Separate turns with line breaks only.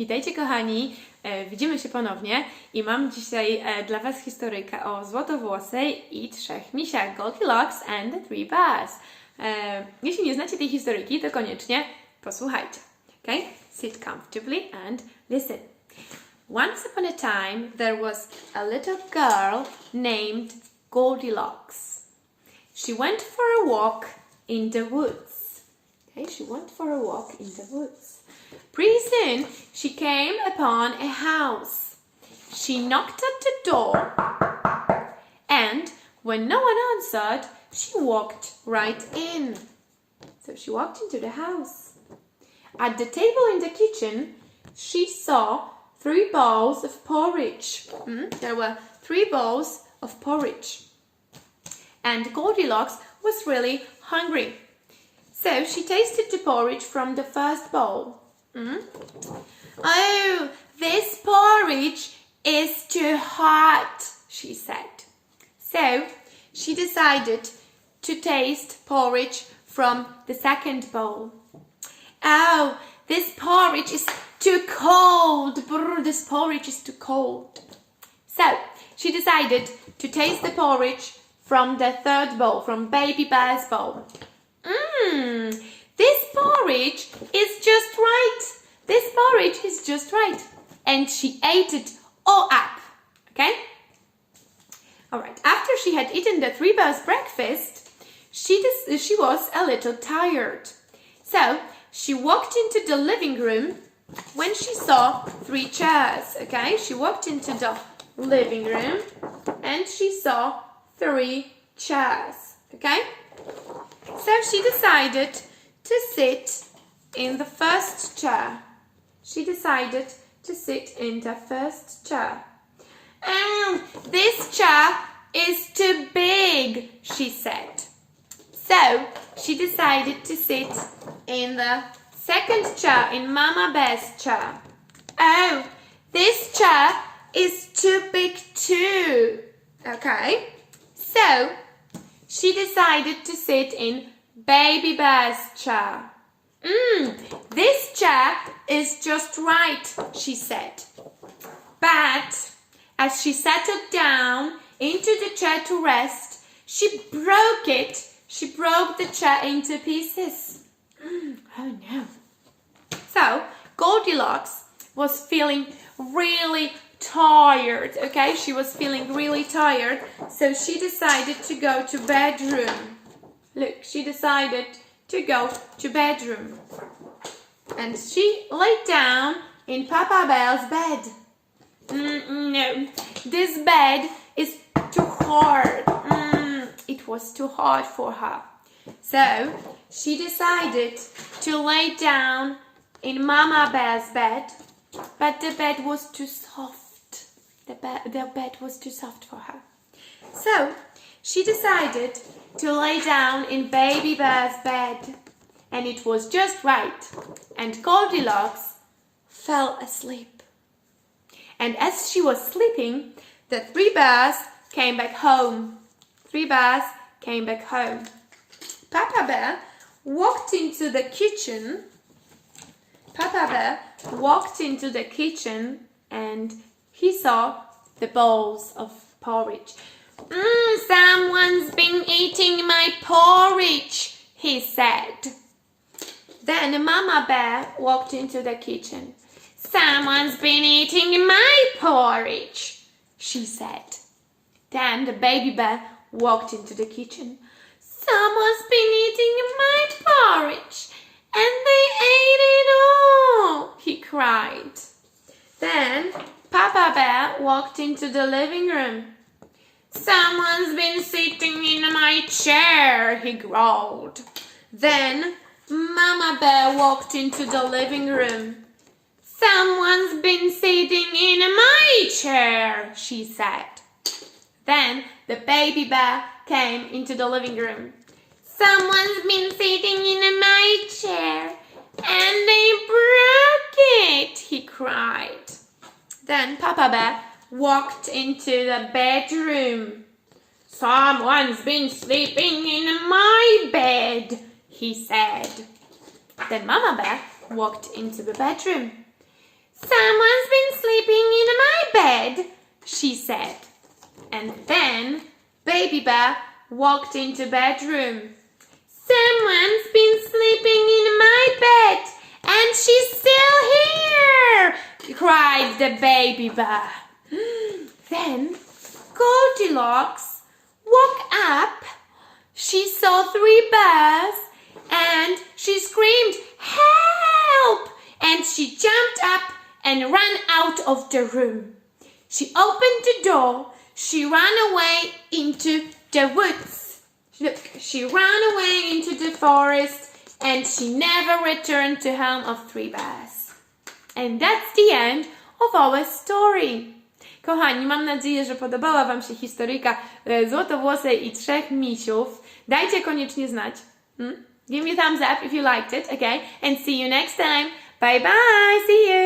Witajcie kochani, e, widzimy się ponownie i mam dzisiaj e, dla Was historyjkę o złotowłosej i trzech misiach Goldilocks and the Three Bears. E, jeśli nie znacie tej historyjki, to koniecznie posłuchajcie. Okay? Sit comfortably and listen. Once upon a time there was a little girl named Goldilocks. She went for a walk in the woods. She went for a walk in the woods. Pretty soon she came upon a house. She knocked at the door, and when no one answered, she walked right in. So she walked into the house. At the table in the kitchen, she saw three bowls of porridge. Mm, There were three bowls of porridge. And Goldilocks was really hungry. So she tasted the porridge from the first bowl. Mm. Oh, this porridge is too hot, she said. So she decided to taste porridge from the second bowl. Oh, this porridge is too cold. Brr, this porridge is too cold. So she decided to taste the porridge from the third bowl, from Baby Bear's bowl. Porridge is just right. This porridge is just right. And she ate it all up. Okay? Alright, after she had eaten the three bears breakfast, she, she was a little tired. So she walked into the living room when she saw three chairs. Okay, she walked into the living room and she saw three chairs. Okay, so she decided to sit in the first chair. She decided to sit in the first chair. Um, this chair is too big, she said. So she decided to sit in the second chair, in Mama Bear's chair. Oh, this chair is too big too. Okay, so she decided to sit in Baby Bear's chair. Mmm, this chair is just right, she said. But as she settled down into the chair to rest, she broke it. She broke the chair into pieces. Mm, Oh no. So, Goldilocks was feeling really tired, okay? She was feeling really tired, so she decided to go to bedroom. Look, she decided to go to bedroom. And she laid down in Papa Bear's bed. Mm, no, this bed is too hard. Mm, it was too hard for her. So she decided to lay down in Mama Bear's bed, but the bed was too soft. The, be- the bed was too soft for her. So she decided to lay down in Baby Bear's bed, and it was just right. And Goldilocks fell asleep. And as she was sleeping, the three bears came back home. Three bears came back home. Papa Bear walked into the kitchen. Papa Bear walked into the kitchen and he saw the bowls of porridge. Mm, someone's been eating my porridge, he said. Then Mama Bear walked into the kitchen. Someone's been eating my porridge, she said. Then the baby bear walked into the kitchen. Someone's been eating my porridge, and they ate it all, he cried. Then Papa Bear walked into the living room. Someone's been sitting in my chair, he growled. Then Mama Bear walked into the living room. Someone's been sitting in my chair, she said. Then the baby bear came into the living room. Someone's been sitting in my chair and they broke it, he cried. Then Papa Bear walked into the bedroom. Someone's been sleeping in my bed, he said. Then Mama Bear walked into the bedroom. Someone's been sleeping in my bed, she said. And then Baby Bear walked into bedroom. Someone's been sleeping in my bed, and she's still here, cried the baby bear. Then Goldilocks woke up. She saw three bears, and she screamed, Help! And she jumped up and ran out of the room. She opened the door. She ran away into the woods. Look, she ran away into the forest and she never returned to home of three bears. And that's the end of our story. Kochani, mam nadzieję, że podobała Wam się historyjka e, Złotowłosej i Trzech Misiów. Dajcie koniecznie znać. Hmm? Give me a thumbs up if you liked it, okay? And see you next time. Bye bye, see you!